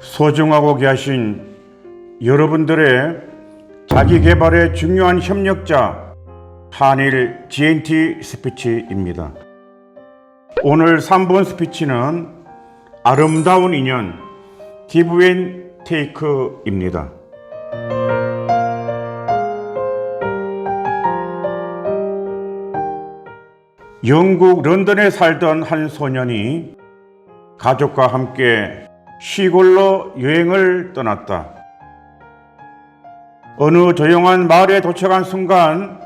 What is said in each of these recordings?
소중하고 계신 여러분들의 자기 개발에 중요한 협력자 한일 GNT 스피치입니다. 오늘 3번 스피치는 아름다운 인연 기브 앤 테이크입니다. 영국 런던에 살던 한 소년이 가족과 함께 시골로 여행을 떠났다. 어느 조용한 마을에 도착한 순간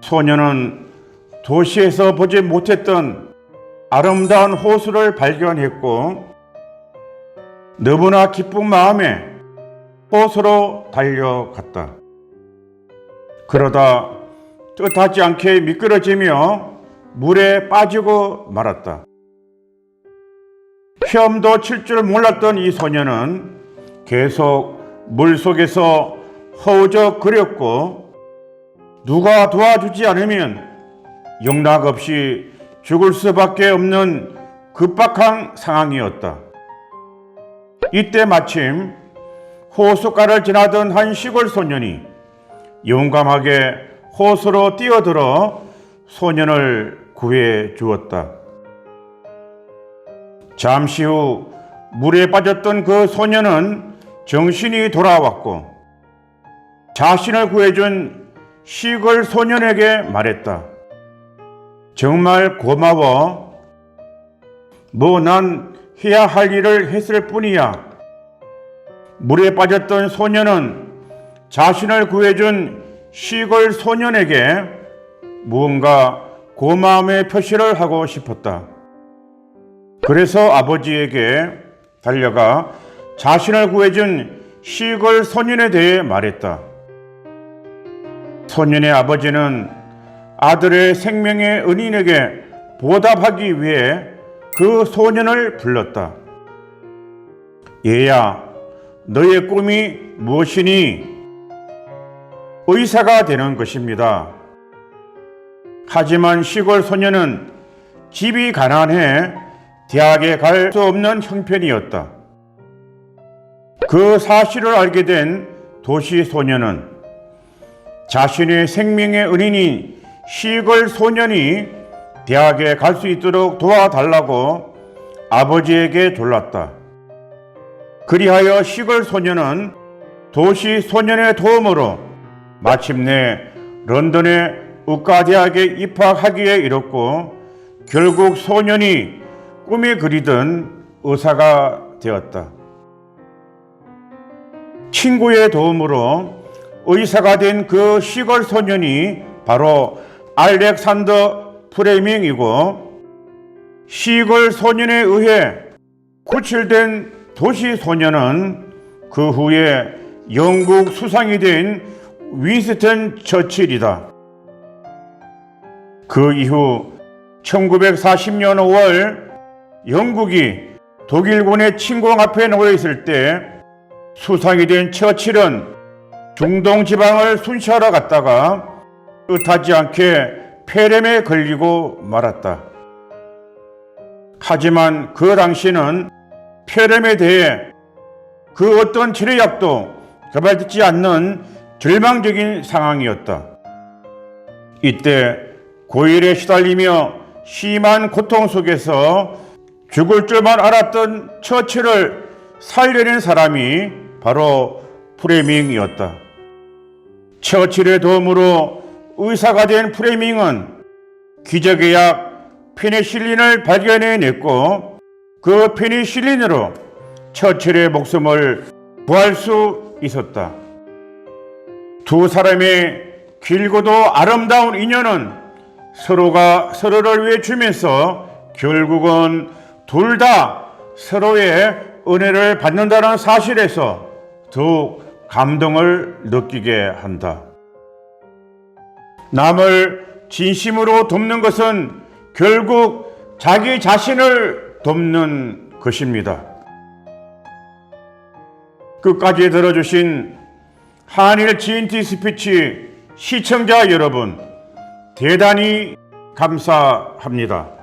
소녀는 도시에서 보지 못했던 아름다운 호수를 발견했고 너무나 기쁜 마음에 호수로 달려갔다. 그러다 뜻하지 않게 미끄러지며 물에 빠지고 말았다. 헤엄도 칠 줄 몰랐던 이 소녀는 계속 물 속에서 허우적거렸고 누가 도와주지 않으면 영락 없이 죽을 수밖에 없는 급박한 상황이었다. 이때 마침 호숫가를 지나던 한 시골 소년이 용감하게 호수로 뛰어들어 소년을 구해 주었다. 잠시 후 물에 빠졌던 그 소년은 정신이 돌아왔고 자신을 구해준 시골 소년에게 말했다. 정말 고마워. 뭐 난 해야 할 일을 했을 뿐이야. 물에 빠졌던 소년은 자신을 구해준 시골 소년에게 무언가 고마움의 표시를 하고 싶었다. 그래서 아버지에게 달려가 자신을 구해준 시골 소년에 대해 말했다. 소년의 아버지는 아들의 생명의 은인에게 보답하기 위해 그 소년을 불렀다. 얘야, 너의 꿈이 무엇이니? 의사가 되는 것입니다. 하지만 시골 소년은 집이 가난해 대학에 갈 수 없는 형편이었다. 그 사실을 알게 된 도시 소년은 자신의 생명의 은인인 시골 소년이 대학에 갈 수 있도록 도와달라고 아버지에게 졸랐다. 그리하여 시골 소년은 도시 소년의 도움으로 마침내 런던의 의과대학에 입학하기에 이뤘고 결국 소년이 꿈에 그리던 의사가 되었다. 친구의 도움으로 의사가 된 그 시골 소년이 바로 알렉산더 프레밍이고 시골 소년에 의해 구출된 도시 소년은 그 후에 영국 수상이 된 윈스턴 처칠이다. 그 이후 1940년 5월 영국이 독일군의 침공 앞에 놓여 있을 때 수상이 된 처칠은 중동 지방을 순시하러 갔다가 뜻하지 않게 폐렴에 걸리고 말았다. 하지만 그 당시는 폐렴에 대해 그 어떤 치료약도 개발되지 않는 절망적인 상황이었다. 이때 고일에 시달리며 심한 고통 속에서 죽을 줄만 알았던 처치를 살려낸 사람이 바로 프레밍이었다. 처칠의 도움으로 의사가 된 프레밍은 기적의 약 페니실린을 발견해냈고 그 페니실린으로 처칠의 목숨을 구할 수 있었다. 두 사람의 길고도 아름다운 인연은 서로가 서로를 위해 주면서 결국은 둘 다 서로의 은혜를 받는다는 사실에서 더욱 감동을 느끼게 한다. 남을 진심으로 돕는 것은 결국 자기 자신을 돕는 것입니다. 끝까지 들어주신 한일 GNT 스피치 시청자 여러분, 대단히 감사합니다.